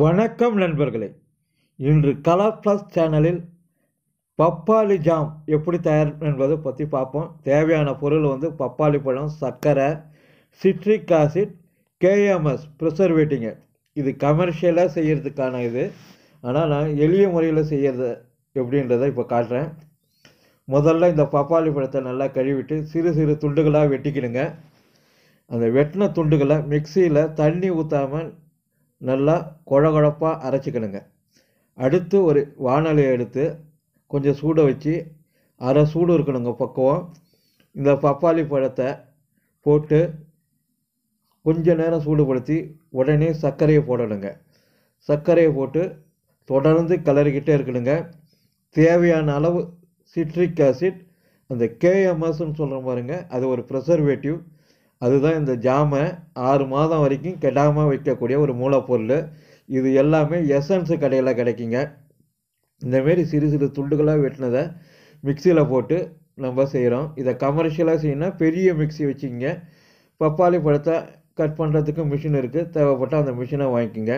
வணக்கம் நண்பர்களே. இன்று கலர் ப்ளஸ் சேனலில் பப்பாளி ஜாம் எப்படி தயார் என்பதை பற்றி பார்ப்போம். தேவையான பொருள் வந்து பப்பாளி பழம் சர்க்கரை சிட்ரிக் ஆசிட் கேஎம்எஸ் ப்ரிசர்வேட்டிங்க இது கமர்ஷியலாக செய்கிறதுக்கான இது. ஆனால் நான் எளிய முறையில் செய்கிறது எப்படின்றத இப்போ காட்டுறேன். முதல்ல இந்த பப்பாளி பழத்தை நல்லா கழுவிட்டு சிறு சிறு துண்டுகளாக வெட்டிக்கிடுங்க. அந்த வெட்டின துண்டுகளை மிக்சியில் தண்ணி ஊற்றாமல் நல்லா குழகுழப்பாக அரைச்சிக்கணுங்க. அடுத்து ஒரு வானொலியை எடுத்து கொஞ்சம் சூட வச்சு அரை சூடு இருக்கணுங்க பக்குவம். இந்த பப்பாளி பழத்தை போட்டு கொஞ்ச நேரம் சூடுபடுத்தி உடனே சர்க்கரையை போடணுங்க. சர்க்கரையை போட்டு தொடர்ந்து கிளறிக்கிட்டே இருக்கணுங்க. தேவையான அளவு சிட்ரிக் ஆசிட் அந்த கேஎம்எஸ்ன்னு சொல்கிற பாருங்க அது ஒரு ப்ரிசர்வேட்டிவ் அதுதான் இந்த ஜாமை ஆறு மாதம் வரைக்கும் கெடாமல் வைக்கக்கூடிய ஒரு மூலப்பொருள். இது எல்லாமே எசன்ஸு கடையில் கிடைக்குங்க. இந்தமாரி சிறு சிறு துண்டுகளாக வெட்டினதை மிக்சியில் போட்டு நம்ம செய்கிறோம் இதை கமர்ஷியலாக செய்யணும்னா பெரிய மிக்ஸி வச்சுங்க பப்பாளி பழத்தை கட் பண்ணுறதுக்கு மிஷின் இருக்குது தேவைப்பட்டால் அந்த மிஷினை வாங்கிக்கோங்க.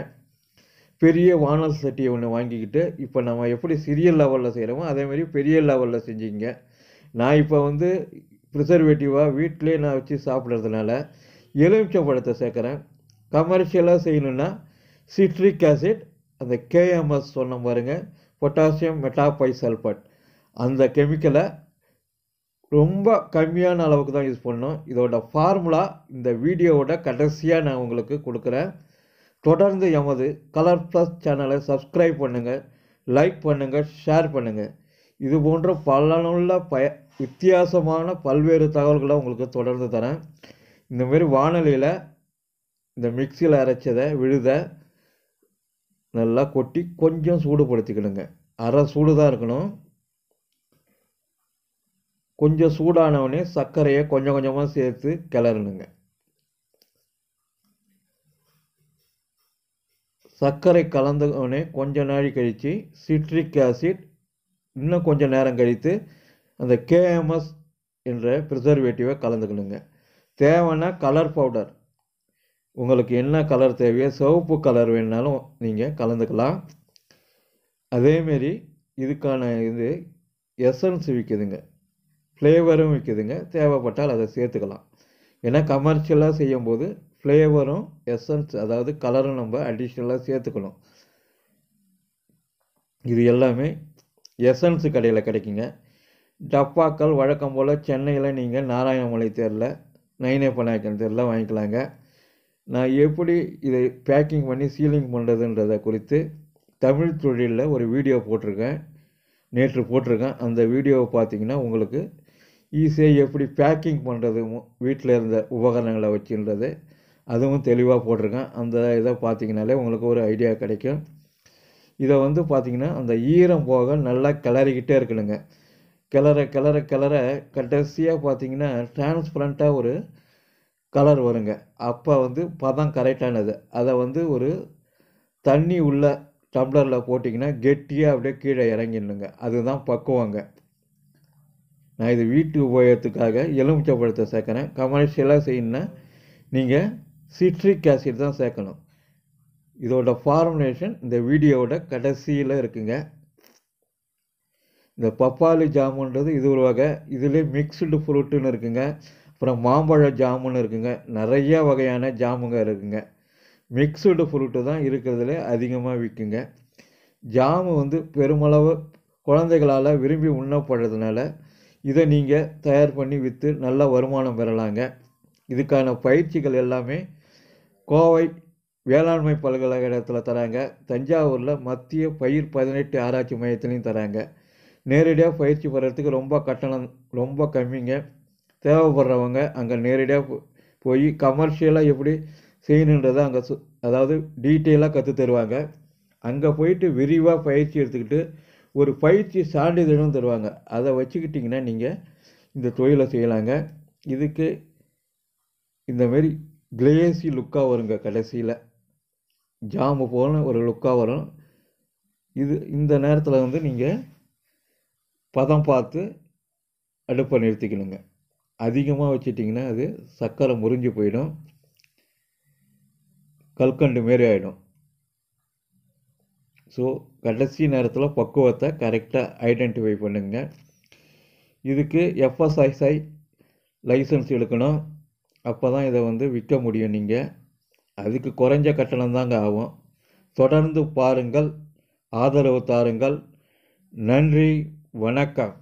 பெரிய வானல் சட்டியை ஒன்று வாங்கிக்கிட்டு இப்போ நம்ம எப்படி சிறிய லெவலில் செய்கிறோமோ அதேமாரி பெரிய லெவலில் செஞ்சுங்க நான் இப்போ வந்து ப்ரிசர்வேட்டிவாக வீட்டிலே நான் வச்சு சாப்பிட்றதுனால எலுமிச்சை பழத்தை சேர்க்குறேன். கமர்ஷியலாக செய்யணுன்னா சிட்ரிக் ஆசிட் அந்த கேஎம்எஸ் சொன்ன பாருங்க பொட்டாசியம் மெட்டாபை சல்ஃபட் அந்த கெமிக்கலை ரொம்ப கம்மியான அளவுக்கு தான் யூஸ் பண்ணணும். இதோட ஃபார்முலா இந்த வீடியோவோட கடைசியாக நான் உங்களுக்கு கொடுக்குறேன். தொடர்ந்து எமது கலர் ப்ளஸ் சேனலை சப்ஸ்கிரைப் பண்ணுங்கள் லைக் பண்ணுங்கள் ஷேர் பண்ணுங்கள் இது போன்ற பலனுள்ள பய வித்தியாசமான பல்வேறு தகவல்களை உங்களுக்கு தொடர்ந்து தரேன். இந்தமாரி வானொலியில் இந்த மிக்சியில் அரைச்சதை விழுத நல்லா கொட்டி கொஞ்சம் சூடுபடுத்திக்கணுங்க அரை சூடு தான் இருக்கணும். கொஞ்சம் சூடானவொடனே சர்க்கரையை கொஞ்சம் கொஞ்சமாக சேர்த்து கிளறணுங்க. சர்க்கரை கலந்தவுடனே கொஞ்ச நாழி கழித்து சிட்ரிக் ஆசிட் இன்னும் கொஞ்சம் நேரம் கழித்து அந்த கேஎம்எஸ் என்ற ப்ரிசர்வேட்டிவை கலந்துக்கணுங்க. தேவைன்னா கலர் பவுடர் உங்களுக்கு என்ன கலர் தேவையோ சிவப்பு கலர் வேணுனாலும் நீங்கள் கலந்துக்கலாம். அதேமாரி இதுக்கான இது எசன்ஸ் விற்கிதுங்க ஃப்ளேவரும் விற்கிதுங்க தேவைப்பட்டால் அதை சேர்த்துக்கலாம். ஏன்னா கமர்ஷியலாக செய்யும்போது ஃப்ளேவரும் எசன்ஸ் அதாவது கலரும் நம்ம அடிஷ்னலாக சேர்த்துக்கணும். இது எல்லாமே எசன்ஸ் கடையில் கிடைக்குங்க. டப்பாக்கள் வழக்கம் போல் சென்னையில் நீங்கள் நாராயணமலை தெருல நைனேப்ப நாயக்கன் தேரில் வாங்கிக்கலாங்க. நான் எப்படி இதை பேக்கிங் பண்ணி சீலிங் பண்ணுறதுன்றதை குறித்து தமிழ் தொழிலில் ஒரு வீடியோ போட்டிருக்கேன். நேற்று போட்டிருக்கேன். அந்த வீடியோவை பார்த்தீங்கன்னா உங்களுக்கு ஈஸியாக எப்படி பேக்கிங் பண்ணுறது வீட்டில் இருந்த உபகரணங்களை வச்சுன்றது அதுவும் தெளிவாக போட்டிருக்கேன். அந்த இதை பார்த்தீங்கனாலே உங்களுக்கு ஒரு ஐடியா கிடைக்கும். இதை வந்து பார்த்திங்கன்னா அந்த ஈரம் போக நல்லா கிளறிக்கிட்டே இருக்கணுங்க கிளற கிளற கிளற கடைசியாக பார்த்தீங்கன்னா டிரான்ஸ்பரண்ட்டாக ஒரு கலர் வருங்க. அப்போ வந்து பதம் கரெக்டானது அதை வந்து ஒரு தண்ணி உள்ள டம்ளரில் போட்டிங்கன்னா கெட்டியாக அப்படியே கீழே இறங்கிடணுங்க. அதுதான் பக்குவங்க. நான் இது வீட்டு உபயோகத்துக்காக எலுமிச்சை பழத்தை சேர்க்குறேன் கமர்ஷியலாக செய்யணுன்னா நீங்கள் சிட்ரிக் ஆசிட் தான் சேர்க்கணும். இதோட ஃபார்முலேஷன் இந்த வீடியோவோட கடைசியில் இருக்குங்க. இந்த பப்பாளி ஜாமுன்றது இது ஒரு வகை. இதுலேயே மிக்ஸ்டு ஃப்ரூட்டுன்னு இருக்குங்க. அப்புறம் மாம்பழ ஜாமுன்னு இருக்குங்க. நிறைய வகையான ஜாமுங்க இருக்குங்க. மிக்ஸ்டு ஃப்ரூட்டு தான் இருக்கிறதுல அதிகமாக விற்குங்க ஜாமு வந்து பெருமளவு குழந்தைகளால் விரும்பி உண்ணப்படுறதுனால இதை நீங்கள் தயார் பண்ணி விற்று நல்ல வருமானம் பெறலாங்க. இதுக்கான பயிற்சிகள் எல்லாமே கோவை வேளாண்மை பல்கலைக்கழகத்தில் தராங்க. தஞ்சாவூரில் மத்திய பயிர் பதினெட்டு ஆராய்ச்சி மையத்துலேயும் தராங்க. நேரடியாக பயிற்சி பெறத்துக்கு ரொம்ப கட்டணம் ரொம்ப கம்மிங்க. தேவைப்படுறவங்க அங்கே நேரடியாக போய் கமர்ஷியலாக எப்படி செய்யணுன்றதை அங்கே சு அதாவது டீட்டெயிலாக கற்று தருவாங்க. அங்கே போயிட்டு விரிவாக பயிற்சி எடுத்துக்கிட்டு ஒரு பயிற்சி சான்றிதழும் தருவாங்க. அதை வச்சுக்கிட்டிங்கன்னா நீங்கள் இந்த தொழிலை செய்யலாங்க. இதுக்கு இந்தமாரி கிளேசி லுக்காக வருங்க கடைசியில். ஜாம்பு போன ஒரு லுக்காக வரும். இது இந்த நேரத்தில் வந்து நீங்கள் பதம் பார்த்து அடுப்பை நிறுத்திக்கணுங்க. அதிகமாக வச்சிட்டிங்கன்னா அது சர்க்கரை முறிஞ்சு போயிடும். கல்கண்டு மாரி ஆகிடும் ஸோ கடைசி நேரத்தில் பக்குவத்தை கரெக்டாக ஐடென்டிஃபை பண்ணுங்க. இதுக்கு எஃப்எஸ்ஐசை லைசன்ஸ் எடுக்கணும். அப்போ தான் இதை வந்து விற்க முடியும் நீங்கள் அதுக்கு குறைஞ்ச கட்டணம் தாங்க ஆகும். தொடர்ந்து பாருங்கள். ஆதரவு தாருங்கள். நன்றி. வணக்கம்.